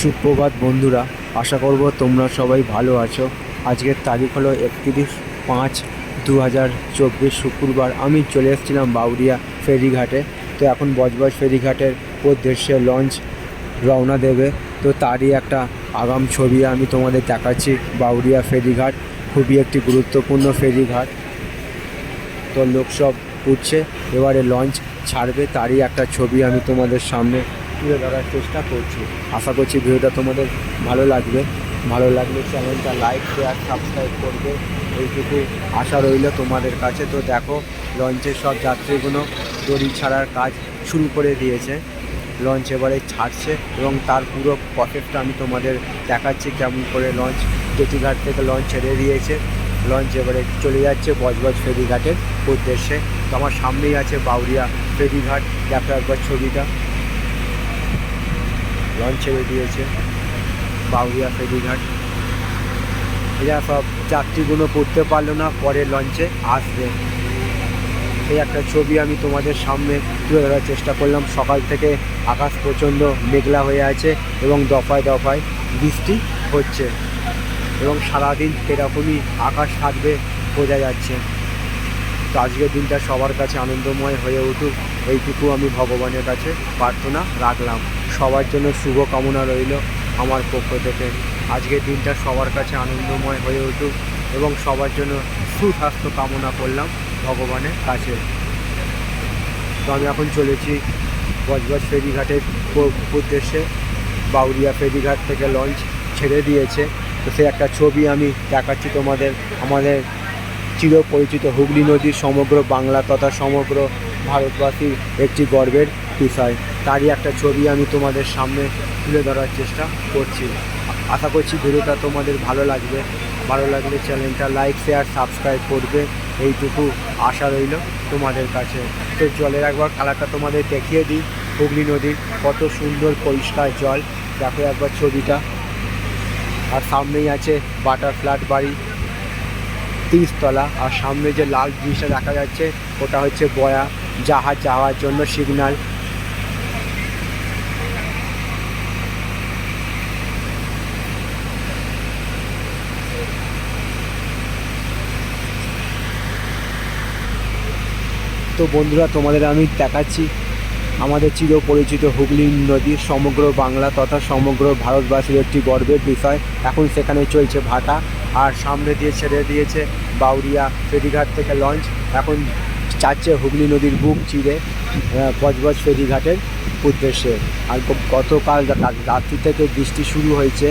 সুপ্রভাত বন্ধুরা, আশা করব তোমরা সবাই ভালো আছো। আজকের তারিখ হলো একত্রিশ পাঁচ দু হাজার চব্বিশ শুক্রবার। আমি চলে এসেছিলাম বাউরিয়া ফেরিঘাটে। তো এখন বজবজ ফেরিঘাটের উদ্দেশ্যে লঞ্চ রওনা দেবে। তো তারই একটা আগাম ছবি আমি তোমাদের দেখাচ্ছি বাউরিয়া ফেরিঘাট। খুবই একটি গুরুত্বপূর্ণ ফেরিঘাট। তো লোক সব উঠছে, এবারে লঞ্চ ছাড়বে, তারই একটা ছবি আমি তোমাদের সামনে তুলে ধরার চেষ্টা করছি। আশা করছি ভিডিওটা তোমাদের ভালো লাগবে। ভালো লাগলে চ্যানেলটা লাইক শেয়ার সাবস্ক্রাইব করবে। এইটুকু আশা রইল তোমাদের কাছে। তো দেখো লঞ্চের সব যাত্রীগুলো দড়ি ছাড়ার কাজ শুরু করে দিয়েছে। লঞ্চ এবারে ছাড়ছে এবং তার পুরো পকেটটা আমি তোমাদের দেখাচ্ছি কেমন করে লঞ্চ জেটিঘাট থেকে লঞ্চ ছেড়ে দিয়েছে। লঞ্চ এবারে চলে যাচ্ছে বজবজ ফেরিঘাটের উদ্দেশ্যে। তো আমার সামনেই আছে বাউরিয়া ফেরিঘাট। দেখো একবার ছবিটা। লঞ্চ ছেড়ে দিয়েছে, বাউরিয়া ফেরিঘাট। এরা সব যাত্রীগুলো পড়তে পারল না, পরে লঞ্চে আসবে। এই একটা ছবি আমি তোমাদের সামনে তুলে ধরার চেষ্টা করলাম। সকাল থেকে আকাশ প্রচণ্ড মেঘলা হয়ে আছে এবং দফায় দফায় বৃষ্টি হচ্ছে এবং সারাদিন এরকমই আকাশ থাকবে বোঝা যাচ্ছে। তো আজকের দিনটা সবার কাছে আনন্দময় হয়ে উঠুক। এইটুকু আমি ভগবানের কাছে প্রার্থনা রাখলাম। সবার জন্য শুভ কামনা রইল আমার পক্ষ থেকে। আজকের দিনটা সবার কাছে আনন্দময় হয়ে উঠুক এবং সবার জন্য সুস্বাস্থ্য কামনা করলাম ভগবানের কাছে। তো আমি এখন চলেছি বজবজ ফেরিঘাটের উদ্দেশ্যে। বাউরিয়া ফেরিঘাট থেকে লঞ্চ ছেড়ে দিয়েছে। তো সেই একটা ছবি আমি দেখাচ্ছি তোমাদের। আমাদের চিরপরিচিত হুগলি নদীর সমগ্র বাংলা তথা সমগ্র ভারতবাসীর একটি গর্বের বিষয়। তারই একটা ছবি আমি তোমাদের সামনে তুলে ধরার চেষ্টা করছি। আশা করছি ভিডিওটা তোমাদের ভালো লাগবে। ভালো লাগলে চ্যানেলটা লাইক, শেয়ার, সাবস্ক্রাইব করবে। এইটুকু আশা রইল তোমাদের কাছে। তো জলের একবার কালারটা তোমাদের দেখিয়ে দিই। হুগলি নদীর কত সুন্দর পরিষ্কার জল। দেখো একবার ছবিটা। আর সামনেই আছে বাটার ফ্ল্যাট বাড়ি। তিরিশতলা আর সামনে যে লাল জিনিসটা দেখা যাচ্ছে, ওটা হচ্ছে বয়া। জাহাজ যাওয়ার জন্য সিগন্যাল। তো বন্ধুরা, তোমাদের আমি দেখাচ্ছি। আমাদের চিরপরিচিত হুগলি নদী সমগ্র বাংলা তথা সমগ্র ভারতবাসীর একটি গর্বের বিষয়। এখন সেখানে চলছে ভাটা, আর সামনে দিয়ে ছেড়ে দিয়েছে বাউরিয়া ফেরিঘাট থেকে লঞ্চ। এখন চাচ্ছে হুগলি নদীর বুক চিরে বজবজ ফেরিঘাটের উদ্দেশ্যে। আর গতকাল রাত্রি থেকে বৃষ্টি শুরু হয়েছে।